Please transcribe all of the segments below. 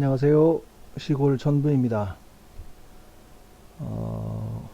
안녕하세요. 시골 전부입니다. 어,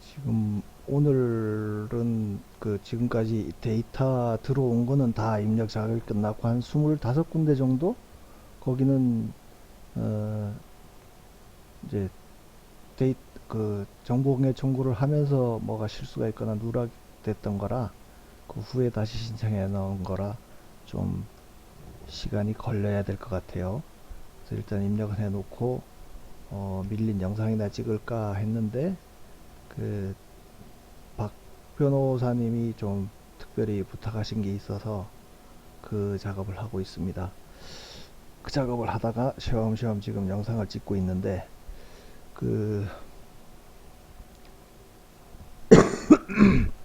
지금 오늘은 그 지금까지 데이터 들어온 거는 다 입력 작업이 끝났고 한 25군데 정도 거기는 어, 이제 데이 그 정보공개 청구를 하면서 뭐가 실수가 있거나 누락됐던 거라 그 후에 다시 신청해 놓은 거라 좀 시간이 걸려야 될 것 같아요. 그래서 일단 입력을 해 놓고 어, 밀린 영상이나 찍을까 했는데 그 박 변호사님이 좀 특별히 부탁하신 게 있어서 그 작업을 하고 있습니다. 그 작업을 하다가 쉬엄쉬엄 지금 영상을 찍고 있는데 그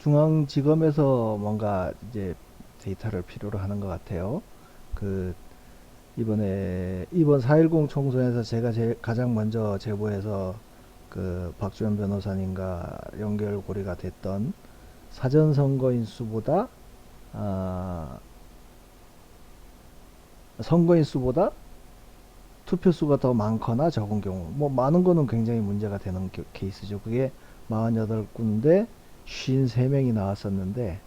중앙지검에서 뭔가 이제 데이터를 필요로 하는 것 같아요. 그 이번에 이번 4.10 총선에서 제가 제일 가장 먼저 제보해서 그 박주현 변호사님과 연결고리가 됐던 사전 선거인 수보다 아 선거인 수보다 투표 수가 더 많거나 적은 경우 뭐 많은 거는 굉장히 문제가 되는 겨- 케이스죠. 그게 48군데 53명이 나왔었는데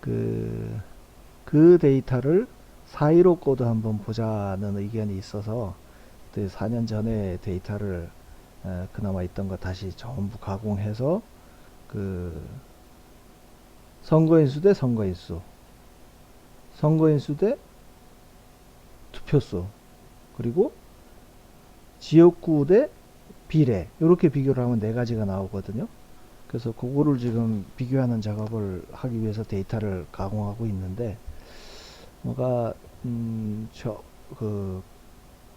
그, 그 데이터를 4.15 코드 한번 보자는 의견이 있어서 그때 4년 전에 데이터를 에, 그나마 있던 거 다시 전부 가공해서 그 선거인 수 대 선거인 수 선거인 수 대 투표수 그리고 지역구 대 비례 이렇게 비교를 하면 네 가지가 나오거든요. 그래서 그거를 지금 비교하는 작업을 하기 위해서 데이터를 가공하고 있는데 뭐가 음 저 그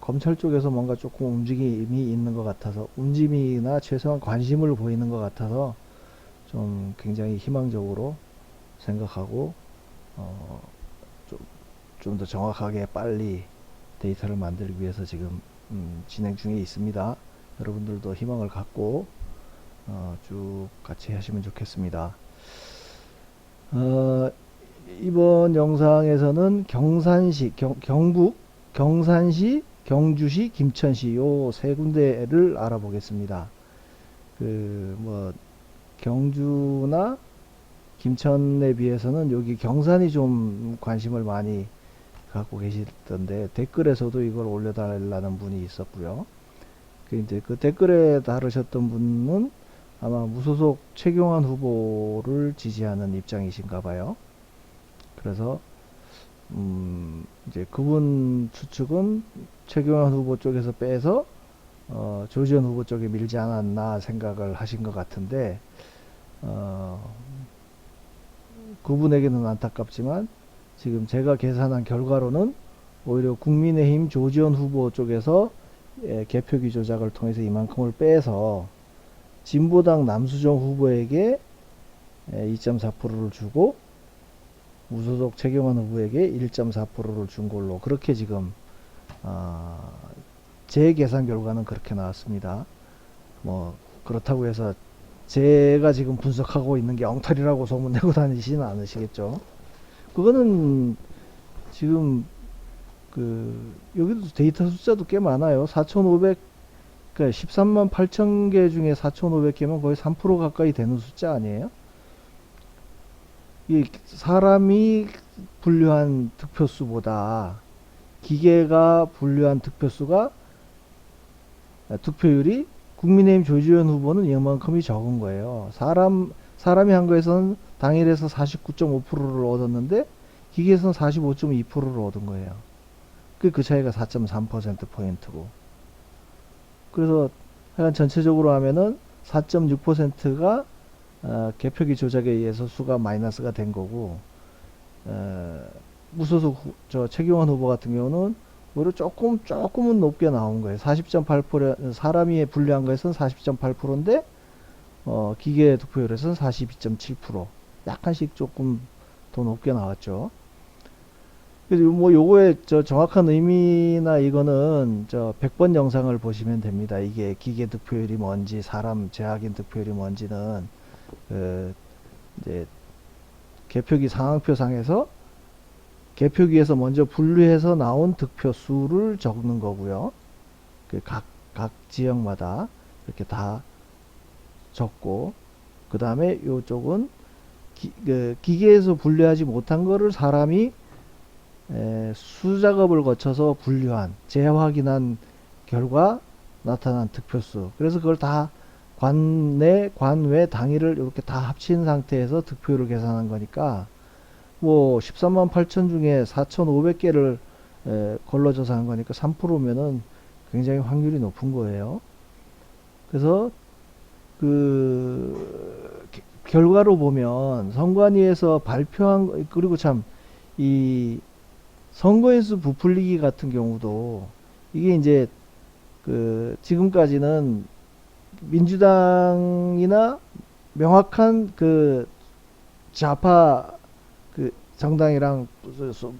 검찰 쪽에서 뭔가 조금 움직임이 있는 것 같아서 움직임이나 최소한 관심을 보이는 것 같아서 좀 굉장히 희망적으로 생각하고 어좀좀 더 정확하게 빨리 데이터를 만들기 위해서 지금 음, 진행 중에 있습니다. 여러분들도 희망을 갖고 어, 쭉 같이 하시면 좋겠습니다. 어, 이번 영상에서는 경산시, 경, 경북, 경산시, 경주시, 김천시 요 세 군데를 알아보겠습니다. 그 뭐 경주나 김천에 비해서는 여기 경산이 좀 관심을 많이 갖고 계시던데 댓글에서도 이걸 올려달라는 분이 있었고요. 그 이제 그 댓글에 다루셨던 분은 아마 무소속 최경환 후보를 지지하는 입장이신가 봐요. 그래서 음 이제 그분 추측은 최경환 후보 쪽에서 빼서 어 조지현 후보 쪽에 밀지 않았나 생각을 하신 것 같은데 어 그분에게는 안타깝지만 지금 제가 계산한 결과로는 오히려 국민의힘 조지현 후보 쪽에서 예, 개표기 조작을 통해서 이만큼을 빼서 진보당 남수정 후보에게 2.4%를 주고 무소속 최경환 후보에게 1.4%를 준 걸로 그렇게 지금 어, 제 계산 결과는 그렇게 나왔습니다. 뭐 그렇다고 해서 제가 지금 분석하고 있는 게 엉터리라고 소문내고 다니지는 않으시겠죠. 그거는 지금 그 여기도 데이터 숫자도 꽤 많아요. 4,500 그러니까 13만 8천 개 중에 4,500개면 거의 3% 가까이 되는 숫자 아니에요? 이 사람이 분류한 득표수보다 기계가 분류한 득표수가 아, 득표율이 국민의힘 조지현 후보는 이만큼이 적은 거예요. 사람 사람이 한 거에서는 당일에서 49.5%를 얻었는데 기계에서는 45.2%를 얻은 거예요. 그, 그 차이가 4.3% 포인트고. 그래서 하여간 전체적으로 하면은 4.6%가 어, 개표기 조작에 의해서 수가 마이너스가 된 거고 어, 무소속 후, 저 최경환 후보 같은 경우는 오히려 조금 조금은 높게 나온 거예요. 40.8% 사람이 분류한 거에서는 40.8%인데 어, 기계 득표율에서는 42.7% 약간씩 조금 더 높게 나왔죠. 뭐 요거의 저 정확한 의미나 이거는 저 100번 영상을 보시면 됩니다. 이게 기계 득표율이 뭔지 사람 재확인 득표율이 뭔지는 그 이제 개표기 상황표상에서 개표기에서 먼저 분류해서 나온 득표 수를 적는 거고요. 그 각, 각 지역마다 이렇게 다 적고, 그 다음에 요쪽은 기, 그 기계에서 분류하지 못한 거를 사람이 에, 수작업을 거쳐서 분류한, 재확인한 결과 나타난 득표수. 그래서 그걸 다 관내, 관외, 당일을 이렇게 다 합친 상태에서 득표율을 계산한 거니까, 뭐 13만 8천 중에 4,500개를 걸러져서 한 거니까 3%면은 굉장히 확률이 높은 거예요. 그래서 그 게- 결과로 보면 선관위에서 발표한 거- 그리고 참 이 선거인수 부풀리기 같은 경우도 이게 이제 그 지금까지는 민주당이나 명확한 그 좌파 그 정당이랑 소- 소-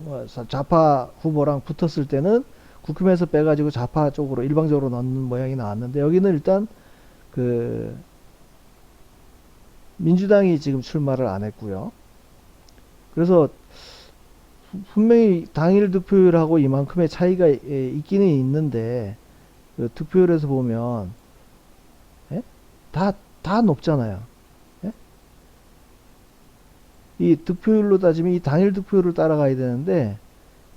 뭐 좌파 후보랑 붙었을 때는 국힘에서 빼가지고 좌파 쪽으로 일방적으로 넣는 모양이 나왔는데 여기는 일단 그 민주당이 지금 출마를 안 했고요. 그래서 분- 분명히 당일 득표율하고 이만큼의 차이가 예, 있기는 있는데 그 득표율에서 보면 예? 다, 다 높잖아요. 예? 이 득표율로 따지면 이 당일 득표율을 따라가야 되는데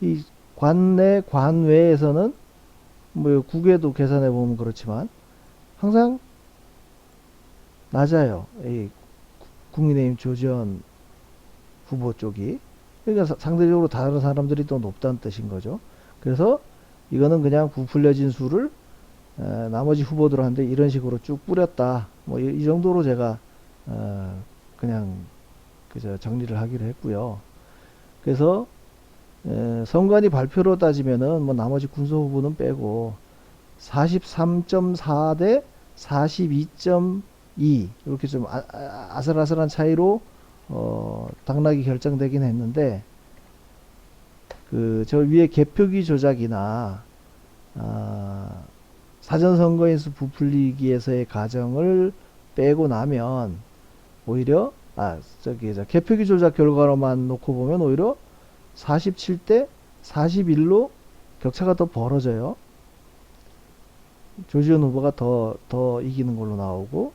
이 관내 관외에서는 뭐 국외도 계산해 보면 그렇지만 항상 낮아요. 이 구- 국민의힘 조지현 후보 쪽이 그러니까 사- 상대적으로 다른 사람들이 더 높다는 뜻인 거죠. 그래서 이거는 그냥 부풀려진 수를 에, 나머지 후보들한테 이런 식으로 쭉 뿌렸다. 뭐 이 정도로 제가 어, 그냥 그저 정리를 하기로 했고요. 그래서 에, 선관위 발표로 따지면은 뭐 나머지 군소 후보는 빼고 43.4 대 42.2 이렇게 좀 아, 아, 아슬아슬한 차이로 어, 당락이 결정되긴 했는데 그 저 위에 개표기 조작이나 아, 사전 선거인수 부풀리기에서의 가정을 빼고 나면 오히려 아 저기 저 개표기 조작 결과로만 놓고 보면 오히려 47대 41로 격차가 더 벌어져요. 조지현 후보가 더, 더 이기는 걸로 나오고,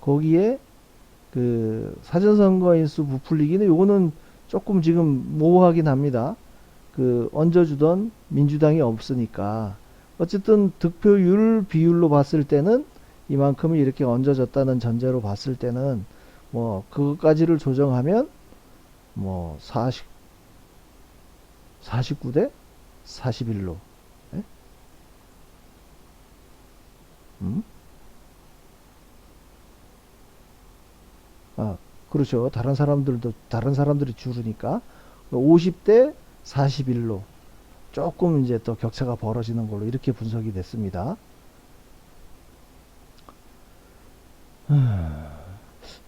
거기에 그 사전선거 인수 부풀리기는 요거는 조금 지금 모호하긴 합니다. 그 얹어주던 민주당이 없으니까. 어쨌든 득표율 비율로 봤을 때는 이만큼이 이렇게 얹어졌다는 전제로 봤을 때는 뭐 그것까지를 조정하면 뭐 40, 49대 41로. 예? 음? 아, 그렇죠. 다른 사람들도, 다른 사람들이 줄으니까. 50대 41로. 조금 이제 또 격차가 벌어지는 걸로 이렇게 분석이 됐습니다. 하,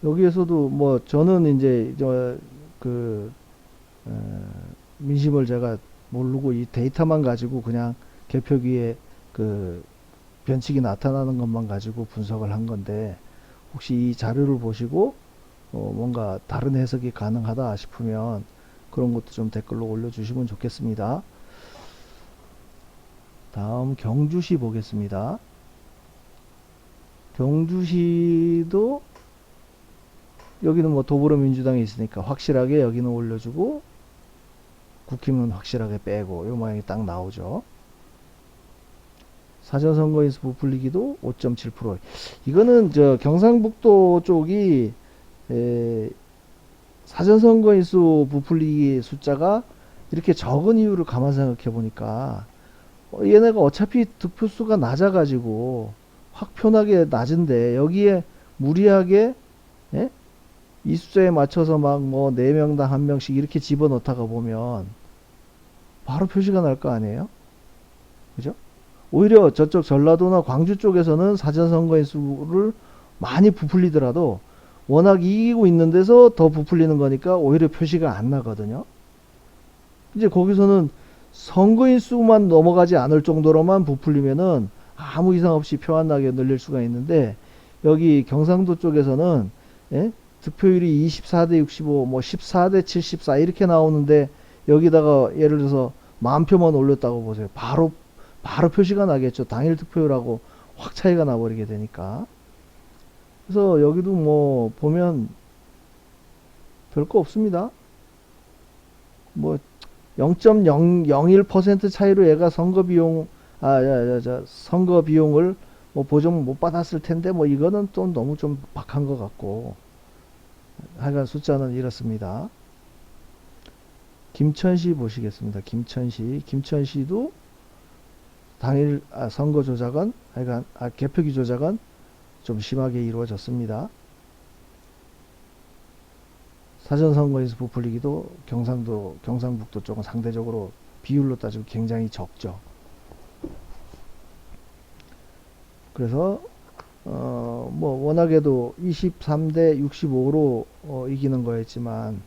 여기에서도 뭐 저는 이제 저그 어, 민심을 제가 모르고 이 데이터만 가지고 그냥 개표기에 그 변칙이 나타나는 것만 가지고 분석을 한 건데 혹시 이 자료를 보시고 어 뭔가 다른 해석이 가능하다 싶으면 그런 것도 좀 댓글로 올려주시면 좋겠습니다. 다음 경주시 보겠습니다. 경주시도 여기는 뭐 더불어민주당이 있으니까 확실하게 여기는 올려주고 국힘은 확실하게 빼고 요 모양이 딱 나오죠. 사전선거인수 부풀리기도 5.7% 이거는 저 경상북도 쪽이 에, 사전선거 인수 부풀리기 숫자가 이렇게 적은 이유를 가만 생각해 보니까 어, 얘네가 어차피 득표수가 낮아가지고 확 편하게 낮은데 여기에 무리하게 예? 이 숫자에 맞춰서 막뭐네 명당 한 명씩 이렇게 집어넣다가 보면 바로 표시가 날 거 아니에요? 그죠? 오히려 저쪽 전라도나 광주 쪽에서는 사전선거인 수를 많이 부풀리더라도 워낙 이기고 있는 데서 더 부풀리는 거니까 오히려 표시가 안 나거든요. 이제 거기서는 선거인 수만 넘어가지 않을 정도로만 부풀리면은 아무 이상 없이 표 안 나게 늘릴 수가 있는데 여기 경상도 쪽에서는 예? 득표율이 24대 65, 뭐 14대 74 이렇게 나오는데 여기다가 예를 들어서 만 표만 올렸다고 보세요. 바로 바로 표시가 나겠죠. 당일 득표율하고 확 차이가 나버리게 되니까. 그래서 여기도 뭐 보면 별거 없습니다. 뭐 0.001% 차이로 얘가 선거 비용 아, 야, 야, 자, 선거 비용을 뭐 보정 못 받았을 텐데 뭐 이거는 또 너무 좀 박한 것 같고 하여간 숫자는 이렇습니다. 김천시 보시겠습니다. 김천시 김천시도 당일 아, 선거 조작은 하여간 아, 개표기 조작은 좀 심하게 이루어졌습니다. 사전 선거에서 부풀리기도 경상도 경상북도 쪽은 상대적으로 비율로 따지고 굉장히 적죠. 그래서 어 뭐 워낙에도 23대 65로 어, 이기는 거였지만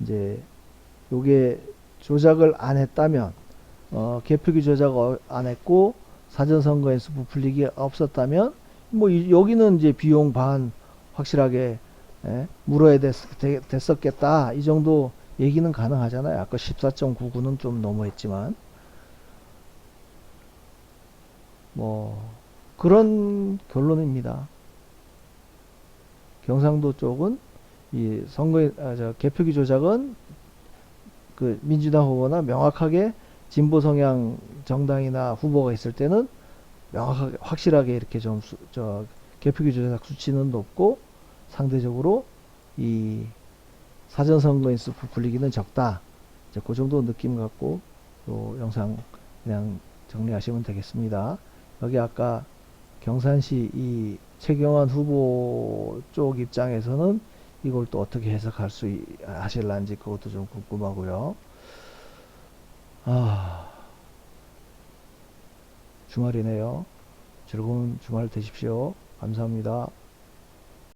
이제 요게 조작을 안 했다면 어 개표기 조작 어, 안 했고 사전 선거에서 부풀리기 없었다면 뭐 이- 여기는 이제 비용 반 확실하게 예, 물어야 됐, 었겠다 이 정도 얘기는 가능하잖아요. 아까 14.99는 좀 너무했지만 뭐 그런 결론입니다. 경상도 쪽은 이 선거 아, 저 개표기 조작은 그 민주당 후보나 명확하게 진보 성향 정당이나 후보가 있을 때는 명확하게 확실하게 이렇게 좀저 개표기 조작 수치는 높고 상대적으로 이 사전 선거인 수 부풀리기는 적다. 이제 그 정도 느낌 갖고 요 영상 그냥 정리하시면 되겠습니다. 여기 아까 경산시 이 최경환 후보 쪽 입장에서는 이걸 또 어떻게 해석할 수 있- 하실란지 그것도 좀 궁금하고요. 아 주말이네요. 즐거운 주말 되십시오. 감사합니다.